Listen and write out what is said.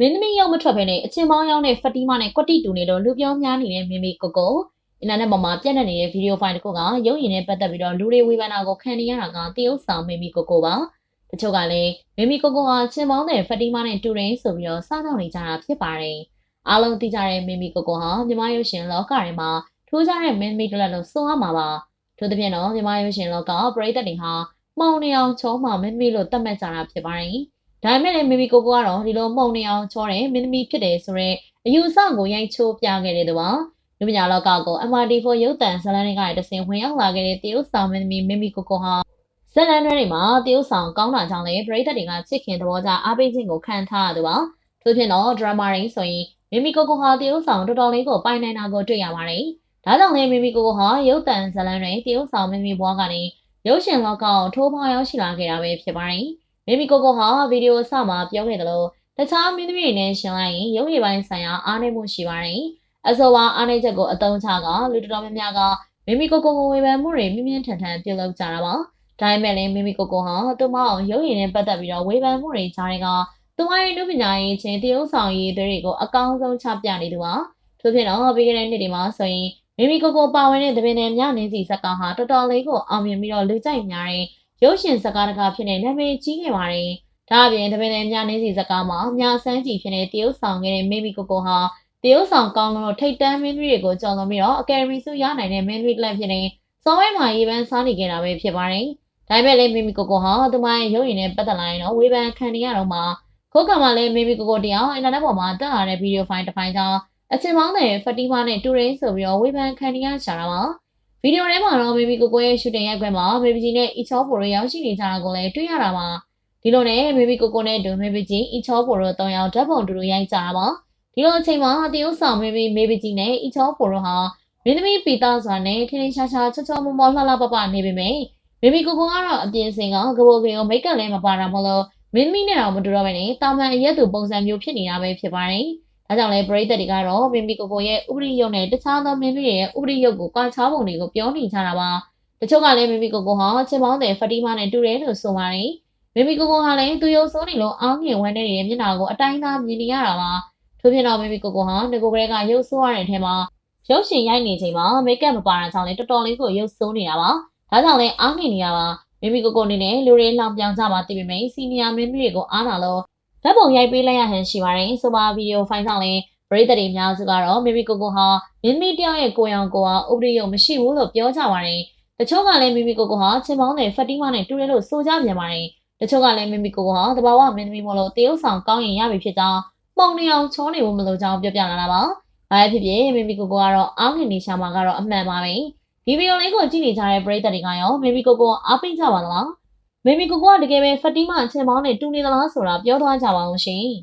မင်းသမီးရောက်မထွက်ဘဲနဲ့အချင်းမောင်းရောက်တဲ့ဖတီမာနဲ့ကွက်တီတူနေလို့လူပြောများနေတဲ့မင်းမီကိုကိုအင်တာနက်ပေါ်မှာပြန့်နှံ့နေတဲ့ဗီဒီယိုဖိုင်တစ်ခုကရုပ်ရည်နဲ့ပတ်သက်ပြီးတော့လူတွေဝေဖန်တာကိုခံနေရတာကတရုတ်ဆောင်မင်းမီကိုကိုပါတချို့ကလည်းမင်းမီကိုကိုဟာချင်းမောင်းတဲ့ဖတီမာနဲ့တူတယ်ဆိုပြီးတော့စားတော့နေကြတာဖြစ်ပါတယ်အားလုံးသိကြတဲ့မင်းမီကိုကိုဟာမြမရုပ်ရှင်လောကထဲမှာထူးခြားတဲ့မင်းမီတစ်လက်လုံးစွန့်ရမှာပါထို့သဖြင့်တော့မြမရုပ်ရှင်လောကပရိသတ်တွေဟာမောင်နေအောင်ချောမှမင်းမီလို့သတ်မှတ်ကြတာဖြစ်ပါတယ် ဒါပေမဲ့လည်းမီမီကိုကိုကတော့ဒီလိုမှုံနေအောင်ချောတဲ့မင်းသမီးဖြစ်တယ်ဆိုတော့အယူအဆကိုရိုက်ချိုးပြခဲ့တဲ့သူပါလူပညာလောကကို MRT4 ရုပ်တံဇလန်တွေကတဆင်ဝင်ရောက်လာခဲ့တဲ့တရုတ်ဆောင်မင်းသမီးမီမီကိုကိုဟာဇလန်တွေမှာတရုတ်ဆောင်ကောင်းတာကြောင့်လည်းပရိသတ်တွေကချစ်ခင်သဘောကျအားပေးခြင်းကိုခံထားရသူပါထို့ဖြစ်တော့ဒရမာရင်းဆိုရင်မီမီကိုကိုဟာတရုတ်ဆောင်တော်တော်လေးကိုပိုင်နိုင်တာကိုတွေ့ရပါတယ်ဒါကြောင့်လည်းမီမီကိုကိုဟာရုပ်တံဇလန်တွေတရုတ်ဆောင်မင်းသမီးဘွားကနေရုပ်ရှင်လောကကိုထိုးဖောက်ရောက်ရှိလာခဲ့တာပဲဖြစ်ပါတယ် မီမီကိုကိုဟာဗီဒီယိုအစမှာပြောခဲ့တယ်လို့တခြားမင်းသမီးတွေနဲ့ရှင်လိုက်ရင်ရုပ်ရည်ပိုင်းဆိုင်ရာအားနည်းမှုရှိပါတယ်။အဆိုပါအားနည်းချက်ကိုအသုံးချကလူတော်တော်များများကမီမီကိုကိုကိုဝေဖန်မှုတွေမြင့်မြင့်ထန်ထန်ပြုလုပ်ကြတာပါ။ဒါပေမဲ့လည်းမီမီကိုကိုဟာသူမအောင်ရုပ်ရည်နဲ့ပတ်သက်ပြီးတော့ဝေဖန်မှုတွေကြားတွေကသူမရဲ့လူပညာရေးချင်းတရုပ်ဆောင်ရေးတွေကိုအကောင်းဆုံးချပြနေသူပါ။ထို့ဖြစ်တော့ပြီးခဲ့တဲ့နှစ်တွေမှာဆိုရင်မီမီကိုကိုပါဝင်တဲ့သပင်နယ်မြနင်းစီဇက်ကောင်ဟာတော်တော်လေးကိုအောင်မြင်ပြီးတော့လူကြိုက်များတဲ့ ရုပ်ရှင်ဇာတ်ကားတစ်ကားဖြစ်နေနာမည်ကြီးခဲ့ပါတယ်။ဒါအပြင်တပင်နဲ့မြနင်းစီဇာတ်ကားမှာမြဆန်းကြည်ဖြစ်နေတရုတ်ဆောင်ခဲ့တဲ့မေဘီကိုကိုဟာတရုတ်ဆောင်ကောင်းလို့ထိတ်တန်းမင်းသမီးတွေကိုကြော်လွန်ပြီးတော့အကယ်ဒမီဆုရနိုင်တဲ့မင်းသမီးတစ်လက်ဖြစ်နေစောဝဲမှာရေးပန်းစားနေခဲ့တာပဲဖြစ်ပါတယ်။ဒါပေမဲ့လည်းမေဘီကိုကိုဟာသူမရဲ့ရုပ်ရည်နဲ့ပတ်သက်လာရင်တော့ဝေဖန်ခံနေရတော့မှခုကမှလည်းမေဘီကိုကိုတယောက်အင်တာနက်ပေါ်မှာတက်လာတဲ့ဗီဒီယိုဖိုင်တစ်ဖိုင်ကြောင့်အချင်းမောင်းတဲ့ဖတီမာနဲ့တူရင်းဆိုပြီးတော့ဝေဖန်ခံနေရရှာတာပါ။ ဗီဒီယိုထဲမှာတော့မေဘီကိုကိုရဲ့ရှူတင်ရိုက်ခွဲမှာမေဘီကြီးနဲ့အီချောပိုတို့ရောက်ရှိနေကြတာကိုလည်းတွေ့ရတာပါဒီလိုနဲ့မေဘီကိုကိုနဲ့ဒူမေဘီကြီးအီချောပိုတို့တောင်ရောက်ဓာတ်ပုံတူတူရိုက်ကြတာပါဒီလိုအချိန်မှာတရုတ်ဆောင်မေဘီမေဘီကြီးနဲ့အီချောပိုတို့ဟာမင်းသမီးပီတာစွာနဲ့ထင်းထင်းရှားရှားချောချောမောမောလှလှပပနေပေမဲ့မေဘီကိုကိုကတော့အပြင်စင်ကကဘိုကင်ကိုမိတ်ကပ်လည်းမပါတာမလို့မင်းသမီးနဲ့တော့မတူတော့ဘဲနဲ့တာမန်အရက်သူပုံစံမျိုးဖြစ်နေတာပဲဖြစ်ပါတယ် ဒါကြောင့်လဲပရိသတ်တွေကတော့မင်းမီကိုကိုရဲ့ဥပဒေရုပ်နဲ့တခြားသောမင်းတို့ရဲ့ဥပဒေရုပ်ကိုကွာခြားပုံတွေကိုပြောနေကြတာပါတချို့ကလည်းမင်းမီကိုကိုဟာချင်ပေါင်းတဲ့ဖတီမာနဲ့တူတယ်လို့ဆိုပါတယ်မင်းမီကိုကိုဟာလည်းသူရုပ်ဆိုးနေလို့အောင်းငင်ဝမ်းနေတဲ့မျက်နှာကိုအတိုင်းသားမြင်နေရတာပါထို့ပြင်တော့မင်းမီကိုကိုဟာငကိုကလေးကရုပ်ဆိုးရတဲ့အထက်မှာရုပ်ရှင်ရိုက်နေချိန်မှာမိတ်ကပ်မပါတာကြောင့်လည်းတော်တော်လေးကိုရုပ်ဆိုးနေတာပါဒါကြောင့်လည်းအားငင်နေရပါမင်းမီကိုကိုအနေနဲ့လူတွေလောင်ပြောင်ကြမှာတည်ပေမဲ့စီနီယာမင်းမီတွေကိုအားနာလို့ ဓာတ်ပုံရိုက်ပေးလိုက်ရဟန်ရှိပါတယ်ဆိုပါဗီဒီယိုဖိုင်ဆောင်လည်းပရိသတ်တွေအများစုကတော့မိမိကိုကိုဟာမိမိတယောက်ရဲ့ကိုယ်ရောင်ကိုယ်ဟာဥပဒေရုံမရှိဘူးလို့ပြောကြပါတယ်။တချို့ကလည်းမိမိကိုကိုဟာချင်းပေါင်းတဲ့ဖတ်တီမာနဲ့တူတယ်လို့ဆိုကြပြန်ပါတယ်။တချို့ကလည်းမိမိကိုကိုဟာတဘာဝမင်းသမီးမို့လို့တရုတ်ဆောင်ကောင်းရင်ရပြီဖြစ်ကြောင်းပုံနေအောင်ချောနေဖို့မလိုကြောင်းပြောပြလာတာပါ။ဘာဖြစ်ဖြစ်မိမိကိုကိုကတော့အောင်းငင်နေရှာမှာကတော့အမှန်ပါပဲ။ဒီဗီဒီယိုလေးကိုကြည့်နေကြတဲ့ပရိသတ်တွေကရောမိမိကိုကိုအားပေးကြပါလား။ မိမိကိုကိုကတကယ်ပဲဖတ်တီမာချင်းပေါင်းနဲ့တူနေသလားဆိုတာပြောသွားကြပါအောင်ရှင်။